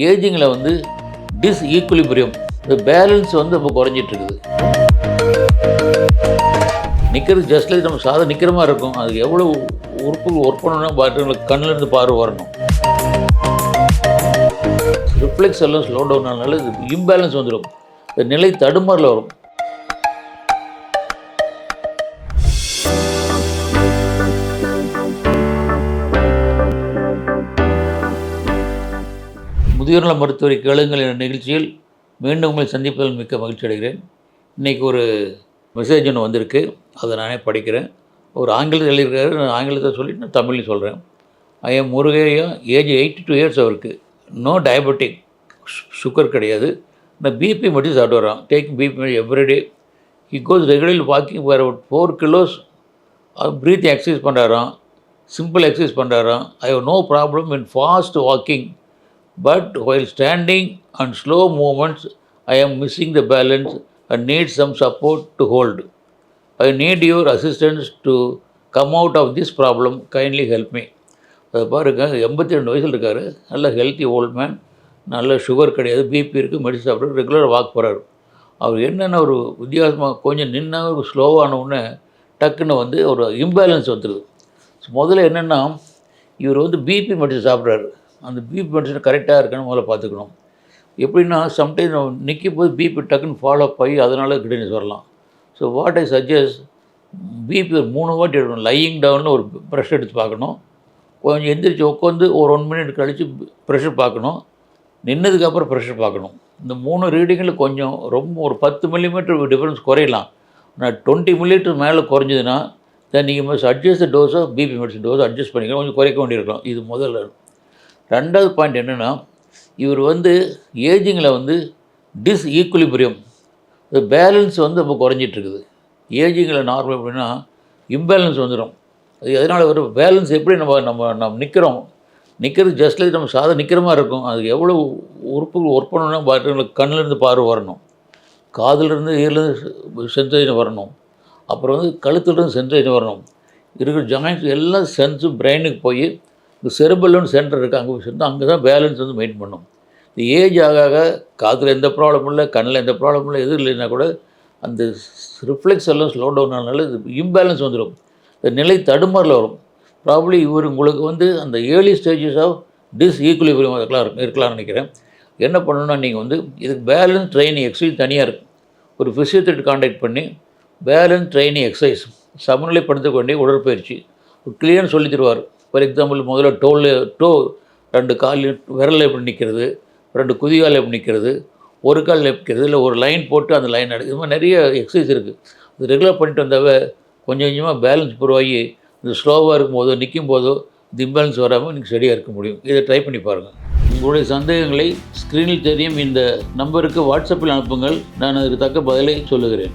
ஏஜிங்கில் வந்து டிஸ் ஈக்குலிபிரியம் இந்த பேலன்ஸ் வந்து இப்போ குறைஞ்சிட்டு இருக்குது நிற்கிறது ஜஸ்ட் லைக் நம்ம சாதம் நிற்கிற மாதிரி இருக்கும். அது எவ்வளோ உறுப்புகள் ஒர்க் பண்ணணும்னா பாட்டு கண்ணில் இருந்து பார்வை வரணும். ரிஃப்ளெக்ஸ் எல்லாம் ஸ்லோ டவுன் ஆனால இது இம்பேலன்ஸ் வந்துடும். இந்த நிலை தடுமாறில் வரும். முதியோர் மருத்துவரை கேளுங்கள் என்ற நிகழ்ச்சியில் மீண்டும் உங்களை சந்திப்பதில் மிக்க மகிழ்ச்சி அடைகிறேன். இன்றைக்கி ஒரு மெசேஜ் ஒன்று வந்திருக்கு. அதை நானே படிக்கிறேன். ஒரு ஆங்கிலத்தில் எழுதியிருக்காரு. நான் ஆங்கிலத்தை சொல்லிட்டு நான் தமிழ்லையும் சொல்கிறேன் I M Murugaiya age eighty two years அவருக்கு. நோ டயபெட்டிக் சுகர் கிடையாது. நான் பிபி மட்டும் சாப்பிட்டு வரான் taking BP everyday he goes regularly walking for four kilos breath exercise பண்ணுறாராம் simple exercise பண்ணுறாராம் I have no problem in fast walking but while standing on slow movements, I am missing the balance and need some support to hold. I need your assistance to come out of this problem kindly help me அதை பாருங்க எண்பத்தி ரெண்டு வயசில் இருக்கார். நல்ல healthy old man நல்ல sugar கிடையாது. BP இருக்குது மெடிசன் சாப்பிட்றது ரெகுலர் வாக் போகிறார் அவர் என்னென்ன ஒரு வித்தியாசமாக கொஞ்சம் நின்னா ஸ்லோவான உடனே டக்குன்னு வந்து ஒரு இம்பேலன்ஸ் வந்துடுது முதல்ல என்னென்னா இவர் வந்து பிபி மெடிசன் சாப்பிட்றாரு. அந்த பிபி மெடிசன் கரெக்டாக இருக்குன்னு முதல்ல பார்த்துக்கணும். எப்படின்னா சம்டைம் நிற்கும் போது பிபி டக்குன்னு ஃபாலோ அப் ஆகி அதனால் கிடனஸ் வரலாம். So what I suggest BP ஒரு மூணு வாட்டி எடுக்கணும். லையிங் டவுன்னு ஒரு ப்ரெஷர் எடுத்து பார்க்கணும். கொஞ்சம் எந்திரிச்சு உட்காந்து ஒரு ஒன் மினிட் கழித்து ப்ரெஷர் பார்க்கணும். நின்னதுக்கப்புறம் ப்ரெஷர் பார்க்கணும். இந்த மூணு ரீடிங்கில் கொஞ்சம் ரொம்ப ஒரு பத்து மில்லிமீட்டர் டிஃப்ரென்ஸ் குறையலாம். ஆனால் டுவெண்ட்டி மில்லிமீட்டர் மேலே குறைஞ்சதுன்னா தென் நீங்கள் அட்ஜஸ்ட் டோஸோ பிபி மெடிசன் டோஸோ அட்ஜஸ்ட் பண்ணிக்கலாம். கொஞ்சம் குறைக்க வேண்டியிருக்கலாம். இது முதல்ல. ரெண்டாவது பாயிண்ட் என்னென்னா இவர் வந்து ஏஜிங்கில் வந்து டிஸ் ஈக்குலிபிரியம் பேலன்ஸ் வந்து இப்போ குறைஞ்சிட்டு இருக்குது ஏஜிங்கில் நார்மல் அப்படின்னா இம்பேலன்ஸ் வந்துடும் அது எதனால் ஒரு பேலன்ஸ் எப்படி நம்ம நம்ம நம்ம நிற்கிறோம் நிற்கிறது ஜஸ்ட் லைக் நம்ம சாதம் நிற்கிற மாதிரி இருக்கும். அது எவ்வளோ உறுப்புகள் ஒர்க் பண்ணணும்னா பாட்டு கண்ணில் பார்வை வரணும். காதுலேருந்து ஈரிலேருந்து சென்சேஷன் வரணும். அப்புறம் வந்து கழுத்துலேருந்து சென்சேஷன் வரணும். இருக்கிற ஜாயின்ஸ் எல்லாம் சென்ஸு பிரெயினுக்கு போய் இந்த செருபல்லுன்னு சென்டர் இருக்குது அங்கே போய் சேர்ந்து அங்கே தான் பேலன்ஸ் வந்து மெயின் பண்ணும். இந்த ஏஜ் ஆக ஆக காதில் எந்த ப்ராப்ளமும் இல்லை கண்ணில் எந்த ப்ராப்ளமும் இல்லை எதுவும் இல்லைன்னா கூட அந்த ரிஃப்ளெக்ஸ் எல்லாம் ஸ்லோ டவுன் ஆனால இது இம்பேலன்ஸ் வந்துடும் இந்த நிலை தடுமாறில் வரும். ப்ராப்ளி இவர் உங்களுக்கு வந்து அந்த early stages of disequilibrium அதுக்கெலாம் இருக்கும் இருக்கலாம்னு நினைக்கிறேன். என்ன பண்ணணும்னா நீங்கள் வந்து இதுக்கு பேலன்ஸ் ட்ரைனிங் எக்ஸசைஸ் தனியாக இருக்குது ஒரு ஃபிசியோதெரபி காண்டாக்ட் பண்ணி பேலன்ஸ் ட்ரைனிங் எக்ஸசைஸ் சமநிலைப்படுத்த வேண்டிய உடற்பயிற்சி. ஒரு கிளியர்னு சொல்லி தருவார். ஃபார் எக்ஸாம்பிள் முதல்ல டோல் டோ ரெண்டு கால் விரலில் எப்படி நிற்கிறது ரெண்டு குதிகால் எப்படி நிற்கிறது ஒரு கால் நிற்கிறது இல்லை ஒரு லைன் போட்டு அந்த லைன் எடு இது மாதிரி நிறைய எக்ஸசைஸ் இருக்குது அது ரெகுலர் பண்ணிட்டு வந்தாவே கொஞ்சம் கொஞ்சமாக பேலன்ஸ் உருவாகி இந்த ஸ்லோவாக இருக்கும் போதோ நிற்கும் போதோ இந்த இம்பேலன்ஸ் வராமல் நீங்கள் சரியாக இருக்க முடியும். இதை ட்ரை பண்ணி பாருங்கள் உங்களுடைய சந்தேகங்களை ஸ்க்ரீனில் தெரியும். இந்த நம்பருக்கு வாட்ஸ்அப்பில் அனுப்புங்கள். நான் அதுக்கு தக்க பதிலை சொல்லுகிறேன்.